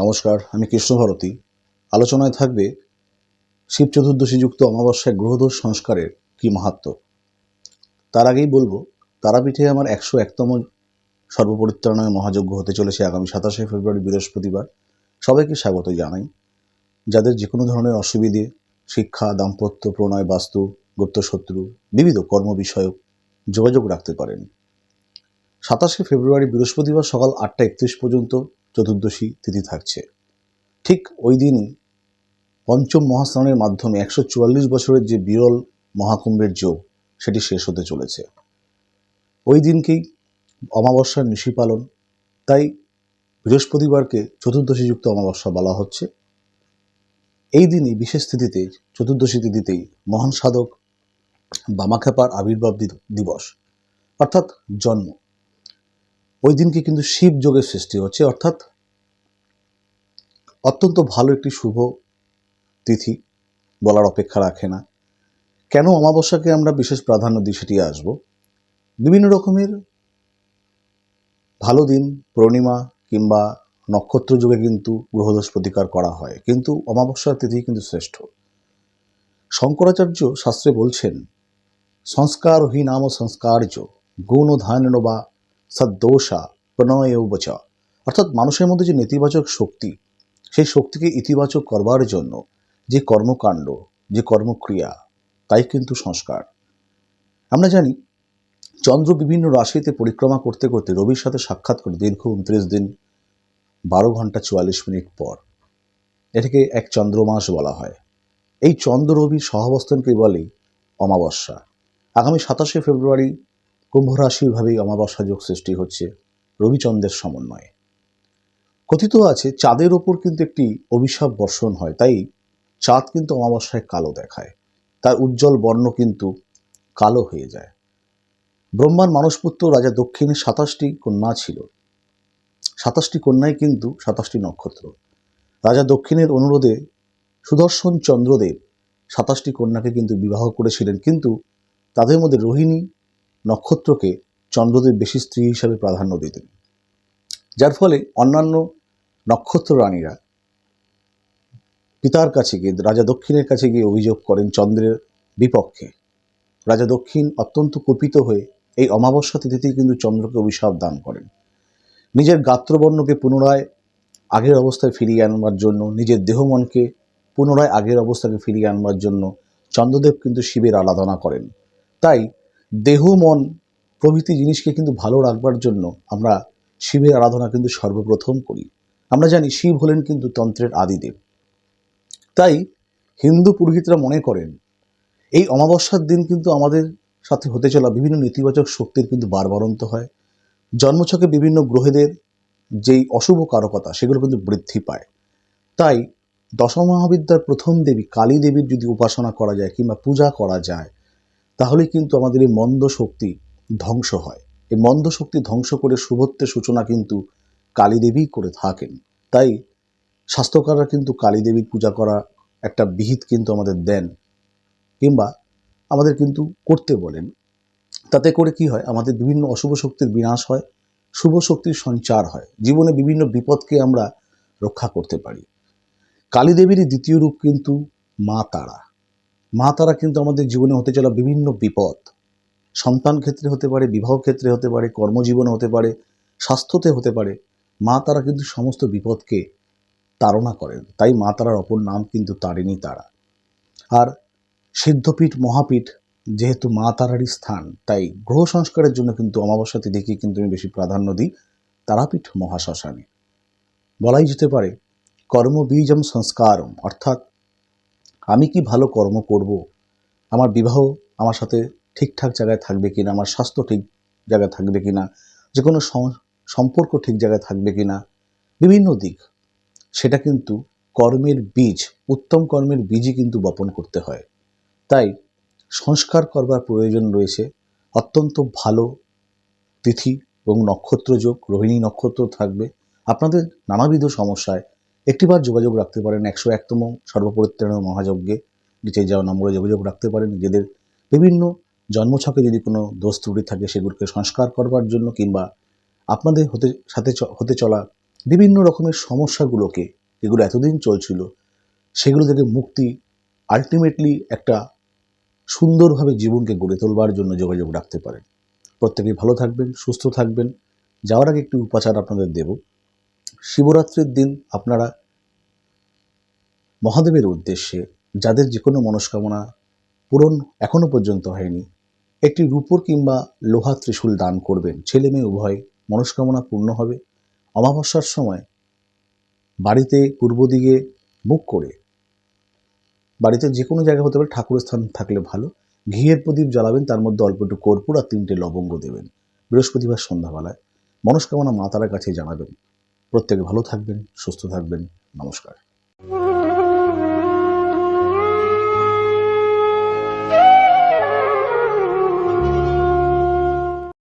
নমস্কার, আমি কৃষ্ণভারতী। আলোচনায় থাকবে শিব চতুর্দশীযুক্ত অমাবস্যায় গ্রহদোষ সংস্কারের কি মাহাত্ম? তার আগেই বলব, তারাপীঠে আমার একশো একতম সর্বপরিত্রাণায় মহাযজ্ঞ হতে চলেছে আগামী সাতাশে ফেব্রুয়ারি, বৃহস্পতিবার। সবাইকে স্বাগত জানাই। যাদের যে কোনো ধরনের অসুবিধে, শিক্ষা, দাম্পত্য, প্রণয়, বাস্তু, গুপ্তশত্রু, বিবিধ কর্ম বিষয়ক যোগাযোগ রাখতে পারেন। সাতাশে ফেব্রুয়ারি, বৃহস্পতিবার সকাল আটটা একত্রিশ পর্যন্ত চতুর্দশী তিথি থাকছে। ঠিক ওই দিনই পঞ্চম মহাস্নানের মাধ্যমে একশো চুয়াল্লিশ বছরের যে বিরল মহাকুম্ভের যোগ, সেটি শেষ হতে চলেছে। ওই দিনকেই অমাবস্যার নিশি পালন, তাই বৃহস্পতিবারকে চতুর্দশীযুক্ত অমাবস্যা বলা হচ্ছে। এই দিনই বিশেষ তিথিতে, চতুর্দশী তিথিতেই মহান সাধক বামাখ্যাপার আবির্ভাব দিবস, অর্থাৎ জন্ম। ওই দিনকে কিন্তু শিব যোগের সৃষ্টি হচ্ছে, অর্থাৎ অত্যন্ত ভালো একটি শুভ তিথি বলার অপেক্ষা রাখে না। কেন অমাবস্যাকে আমরা বিশেষ প্রাধান্য দিই সেটি আসব? বিভিন্ন রকমের ভালো দিন, পূর্ণিমা কিংবা নক্ষত্র যুগে কিন্তু গ্রহদোষ প্রতিকার করা হয়, কিন্তু অমাবস্যার তিথি কিন্তু শ্রেষ্ঠ। শঙ্করাচার্য শাস্ত্রে বলছেন সংস্কার হি নাম সংস্কার্য, গুণ ধান বা সদ্দোষা প্রণয়েও বচা অর্থাৎ মানুষের মধ্যে যে নেতিবাচক শক্তি, সেই শক্তিকে ইতিবাচক করবার জন্য যে কর্মকাণ্ড, যে কর্মক্রিয়া, তাই কিন্তু সংস্কার। আমরা জানি, চন্দ্র বিভিন্ন রাশিতে পরিক্রমা করতে করতে রবির সাথে সাক্ষাৎ করে দীর্ঘ উনত্রিশ দিন, বারো ঘণ্টা চুয়াল্লিশ মিনিট পর। এটাকে এক চন্দ্রমাস বলা হয়। এই চন্দ্র রবির সহাবস্থানকে বলে অমাবস্যা। আগামী সাতাশে ফেব্রুয়ারি কুম্ভ রাশিরভাবেই অমাবস্যা যোগ সৃষ্টি হচ্ছে রবিচন্দ্রের সমন্বয়ে। কথিত আছে, চাঁদের ওপর কিন্তু একটি অভিশাপ বর্ষণ হয়, তাই চাঁদ কিন্তু অমাবস্যায় কালো দেখায়। তার উজ্জ্বল বর্ণ কিন্তু কালো হয়ে যায়। ব্রহ্মার মানসপুত্র রাজা দক্ষিণের সাতাশটি কন্যা ছিল। সাতাশটি কন্যাই কিন্তু সাতাশটি নক্ষত্র। রাজা দক্ষিণের অনুরোধে সুদর্শন চন্দ্রদেব সাতাশটি কন্যাকে কিন্তু বিবাহ করেছিলেন, কিন্তু তাদের মধ্যে রোহিণী নক্ষত্রকে চন্দ্রদেব বেশি স্ত্রী হিসাবে প্রাধান্য দিতেন। যার ফলে অন্যান্য নক্ষত্র রানীরা পিতার কাছে গিয়ে, রাজা দক্ষিণের কাছে গিয়ে অভিযোগ করেন চন্দ্রের বিপক্ষে। রাজা দক্ষিণ অত্যন্ত কুপিত হয়ে এই অমাবস্যা তিথিতেই কিন্তু চন্দ্রকে অভিশাপ দান করেন। নিজের গাত্রবর্ণকে পুনরায় আগের অবস্থায় ফিরিয়ে আনবার জন্য, নিজের দেহমনকে পুনরায় আগের অবস্থাকে ফিরিয়ে আনবার জন্য চন্দ্রদেব কিন্তু শিবের আরাধনা করেন। তাই দেহ, মন প্রভৃতি জিনিসকে কিন্তু ভালো রাখবার জন্য আমরা শিবের আরাধনা কিন্তু সর্বপ্রথম করি। আমরা জানি শিব হলেন কিন্তু তন্ত্রের আদিদেব। তাই হিন্দু পুরোহিতরা মনে করেন, এই অমাবস্যার দিন কিন্তু আমাদের সাথে হতে চলা বিভিন্ন নেতিবাচক শক্তির কিন্তু বারবারন্ত হয়। জন্মছকে বিভিন্ন গ্রহেদের যেই অশুভ কারকতা, সেগুলো কিন্তু বৃদ্ধি পায়। তাই দশমহাবিদ্যার প্রথম দেবী কালী দেবীর যদি উপাসনা করা যায় কিংবা পূজা করা যায় তাহলে কিন্তু আমাদের এই মন্দ শক্তি ধ্বংস হয়। এই মন্দ শক্তি ধ্বংস করে শুভত্বের সূচনা কিন্তু কালী দেবী করে থাকেন। তাই স্বাস্থ্যকাররা কিন্তু কালী দেবীর পূজা করা একটা বিহিত কিন্তু আমাদের দেন কিংবা আমাদের কিন্তু করতে বলেন। তাতে করে কি হয়? আমাদের বিভিন্ন অশুভ শক্তির বিনাশ হয়, শুভ শক্তির সঞ্চার হয়। জীবনে বিভিন্ন বিপদকে আমরা রক্ষা করতে পারি। কালী দেবীরই দ্বিতীয় রূপ কিন্তু মা তারা। মা তারা কিন্তু আমাদের জীবনে হতে চলা বিভিন্ন বিপদ। সন্তান ক্ষেত্রে হতে পারে, বিবাহ ক্ষেত্রে হতে পারে, কর্মজীবনে হতে পারে, স্বাস্থ্যতে হতে পারে মা তারা কিন্তু সমস্ত বিপদকে তাড়না করেন। তাই মা তারার অপর নাম কিন্তু তারিণী তারা। আর সিদ্ধপীঠ, মহাপীঠ যেহেতু মা তারারই স্থান, তাই গ্রহ সংস্কারের জন্য কিন্তু অমাবস্যা তিথিকে কিন্তু আমি বেশি প্রাধান্য দিই তারাপীঠ মহাশ্মশানে। বলাই যেতে পারে, কর্মবীজম সংস্কারম, অর্থাৎ আমি কি ভালো কর্ম করব? আমার বিবাহ আমার সাথে ঠিকঠাক জায়গায় থাকবে কিনা? আমার স্বাস্থ্য ঠিক জায়গায় থাকবে কিনা? যে কোনো সম্পর্ক ঠিক জায়গায় থাকবে কিনা? বিভিন্ন দিক। সেটা কিন্তু কর্মের বীজ, উত্তম কর্মের বীজই কিন্তু বপন করতে হয়। তাই সংস্কার করবার প্রয়োজন রয়েছে। অত্যন্ত ভালো তিথি এবং নক্ষত্র যোগ, রোহিণী নক্ষত্র থাকবে। আপনাদের নানাবিধ সমস্যায় একটিবার যোগাযোগ রাখতে পারেন একশো একতম সর্বপরিত্রাণ মহাযজ্ঞে। নিচে যাওয়া নম্বরে যোগাযোগ রাখতে পারেন। নিজেদের বিভিন্ন জন্মছকে যদি কোনো দোষ ত্রুটি থাকে, সেগুলোকে সংস্কার করবার জন্য কিংবা আপনাদের হতে, সাথে হতে চলা বিভিন্ন রকমের সমস্যাগুলোকে, যেগুলো এতদিন চলছিল, সেগুলো থেকে মুক্তি আলটিমেটলি একটা সুন্দরভাবে জীবনকে গড়ে তোলবার জন্য যোগাযোগ রাখতে পারেন। প্রত্যেকেই ভালো থাকবেন, সুস্থ থাকবেন। যাওয়ার আগে একটি উপাচার আপনাদের দেব। শিবরাত্রির দিন আপনারা মহাদেবের উদ্দেশ্যে যাদের যে কোনো মনস্কামনা পূরণ এখনও পর্যন্ত হয়নি, একটি রূপোর কিংবা লোহা ত্রিশূল দান করবেন। ছেলে মেয়ে উভয় মনস্কামনা পূর্ণ হবে। অমাবস্যার সময় বাড়িতে পূর্ব দিকে মুখ করে বাড়িতে যে কোনো জায়গা হতে পারে ঠাকুরের স্থান থাকলে ভালো। ঘিয়ের প্রদীপ জ্বালাবেন, তার মধ্যে অল্প একটু কর্পূর আর তিনটে লবঙ্গ দেবেন। বৃহস্পতিবার সন্ধ্যাবেলায় মনস্কামনা মা তারার কাছে জানাবেন। প্রত্যেকে ভালো থাকবেন, সুস্থ থাকবেন। নমস্কার।